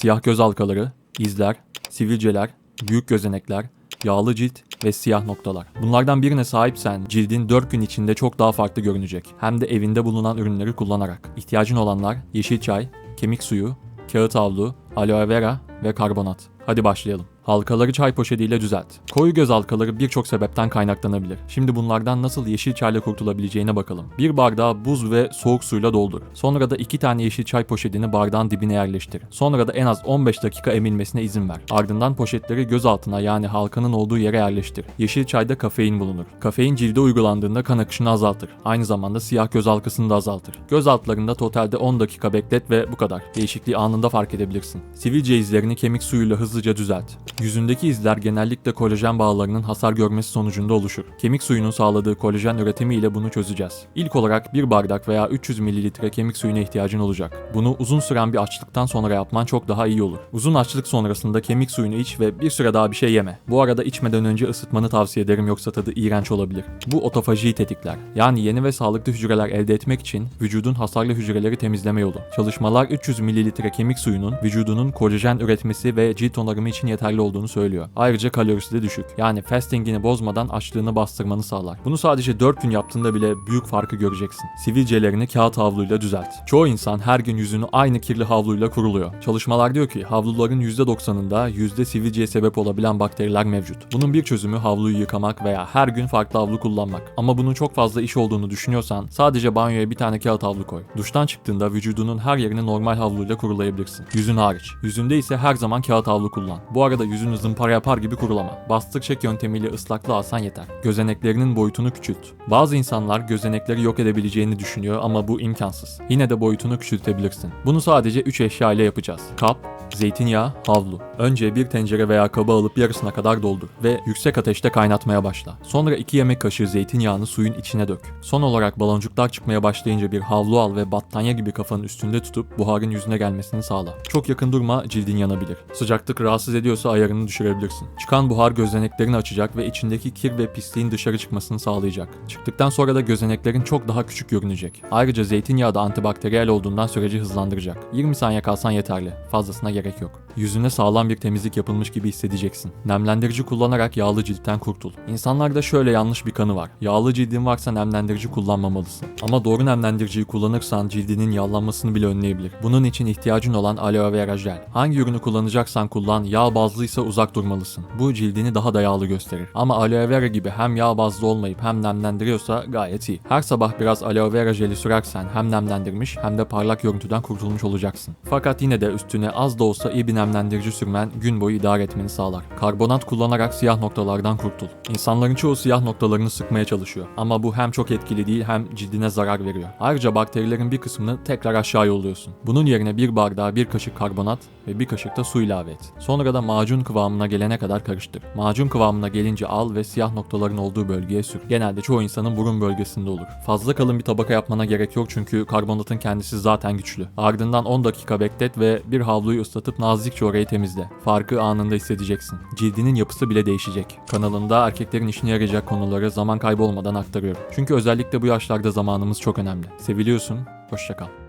Siyah göz halkaları, izler, sivilceler, büyük gözenekler, yağlı cilt ve siyah noktalar. Bunlardan birine sahipsen cildin 4 gün içinde çok daha farklı görünecek. Hem de evinde bulunan ürünleri kullanarak. İhtiyacın olanlar yeşil çay, kemik suyu, kağıt havlu, aloe vera ve karbonat. Hadi başlayalım. Halkaları çay poşetiyle düzelt. Koyu göz halkaları birçok sebepten kaynaklanabilir. Şimdi bunlardan nasıl yeşil çayla kurtulabileceğine bakalım. Bir bardağı buz ve soğuk suyla doldur. Sonra da iki tane yeşil çay poşetini bardağın dibine yerleştir. Sonra da en az 15 dakika emilmesine izin ver. Ardından poşetleri göz altına yani halkanın olduğu yere yerleştir. Yeşil çayda kafein bulunur. Kafein cilde uygulandığında kan akışını azaltır. Aynı zamanda siyah göz halkasını da azaltır. Göz altlarında totalde 10 dakika beklet ve bu kadar. Değişikliği anında fark edebilirsin. Sivilce izlerini kemik suyuyla hızlıca düzelt. Yüzündeki izler genellikle kolajen bağlarının hasar görmesi sonucunda oluşur. Kemik suyunun sağladığı kolajen üretimi ile bunu çözeceğiz. İlk olarak bir bardak veya 300 mililitre kemik suyuna ihtiyacın olacak. Bunu uzun süren bir açlıktan sonra yapman çok daha iyi olur. Uzun açlık sonrasında kemik suyunu iç ve bir süre daha bir şey yeme. Bu arada içmeden önce ısıtmanı tavsiye ederim yoksa tadı iğrenç olabilir. Bu otofajiyi tetikler. Yani yeni ve sağlıklı hücreler elde etmek için vücudun hasarlı hücreleri temizleme yolu. Çalışmalar 300 mililitre kemik suyunun vücudunun kolajen üretmesi ve cilt onarımı için yeterli olduğunu söylüyor. Ayrıca kalorisi de düşük. Yani fastingini bozmadan açlığını bastırmanı sağlar. Bunu sadece 4 gün yaptığında bile büyük farkı göreceksin. Sivilcelerini kağıt havluyla düzelt. Çoğu insan her gün yüzünü aynı kirli havluyla kuruluyor. Çalışmalar diyor ki havluların %90'ında yüzde sivilceye sebep olabilen bakteriler mevcut. Bunun bir çözümü havluyu yıkamak veya her gün farklı havlu kullanmak. Ama bunun çok fazla iş olduğunu düşünüyorsan sadece banyoya bir tane kağıt havlu koy. Duştan çıktığında vücudunun her yerini normal havluyla kurulayabilirsin. Yüzün hariç. Yüzünde ise her zaman kağıt havlu kullan. Bu arada yüzünü zımpara yapar gibi kurulama. Bastık çek yöntemiyle ıslaklığı alsan yeter. Gözeneklerinin boyutunu küçült. Bazı insanlar gözenekleri yok edebileceğini düşünüyor ama bu imkansız. Yine de boyutunu küçültebilirsin. Bunu sadece 3 eşya ile yapacağız. Kap, zeytinyağı, havlu. Önce bir tencere veya kaba alıp yarısına kadar doldur ve yüksek ateşte kaynatmaya başla. Sonra 2 yemek kaşığı zeytinyağını suyun içine dök. Son olarak baloncuklar çıkmaya başlayınca bir havlu al ve battaniye gibi kafanın üstünde tutup buharın yüzüne gelmesini sağla. Çok yakın durma cildin yanabilir. Sıcaklık rahatsız ediyorsa ayarını düşürebilirsin. Çıkan buhar gözeneklerini açacak ve içindeki kir ve pisliğin dışarı çıkmasını sağlayacak. Çıktıktan sonra da gözeneklerin çok daha küçük görünecek. Ayrıca zeytinyağı da antibakteriyel olduğundan süreci hızlandıracak. 20 saniye kalsan yeterli. Fazlasına gerek yok. Yüzüne sağlam bir temizlik yapılmış gibi hissedeceksin. Nemlendirici kullanarak yağlı ciltten kurtul. İnsanlarda şöyle yanlış bir kanı var. Yağlı cildin varsa nemlendirici kullanmamalısın. Ama doğru nemlendiriciyi kullanırsan cildinin yağlanmasını bile önleyebilir. Bunun için ihtiyacın olan aloe vera jel. Hangi ürünü kullanacaksan kullan, yağ bazlıysa uzak durmalısın. Bu cildini daha da yağlı gösterir. Ama aloe vera gibi hem yağ bazlı olmayıp hem nemlendiriyorsa gayet iyi. Her sabah biraz aloe vera jeli sürersen hem nemlendirmiş hem de parlak görüntüden kurtulmuş olacaksın. Fakat yine de üstüne az da olsa iyi bir nemlendirici sürmen gün boyu idare etmeni sağlar. Karbonat kullanarak siyah noktalardan kurtul. İnsanların çoğu siyah noktalarını sıkmaya çalışıyor. Ama bu hem çok etkili değil hem cildine zarar veriyor. Ayrıca bakterilerin bir kısmını tekrar aşağı yolluyorsun. Bunun yerine bir bardağa bir kaşık karbonat ve bir kaşık da su ilave et. Sonra da macun kıvamına gelene kadar karıştır. Macun kıvamına gelince al ve siyah noktaların olduğu bölgeye sür. Genelde çoğu insanın burun bölgesinde olur. Fazla kalın bir tabaka yapmana gerek yok çünkü karbonatın kendisi zaten güçlü. Ardından 10 dakika beklet ve bir havluyu ıslatıp nazikçe orayı temizle. Farkı anında hissedeceksin. Cildinin yapısı bile değişecek. Kanalımda erkeklerin işine yarayacak konuları zaman kaybı olmadan aktarıyorum. Çünkü özellikle bu yaşlarda zamanımız çok önemli. Seviliyorsun, hoşçakal.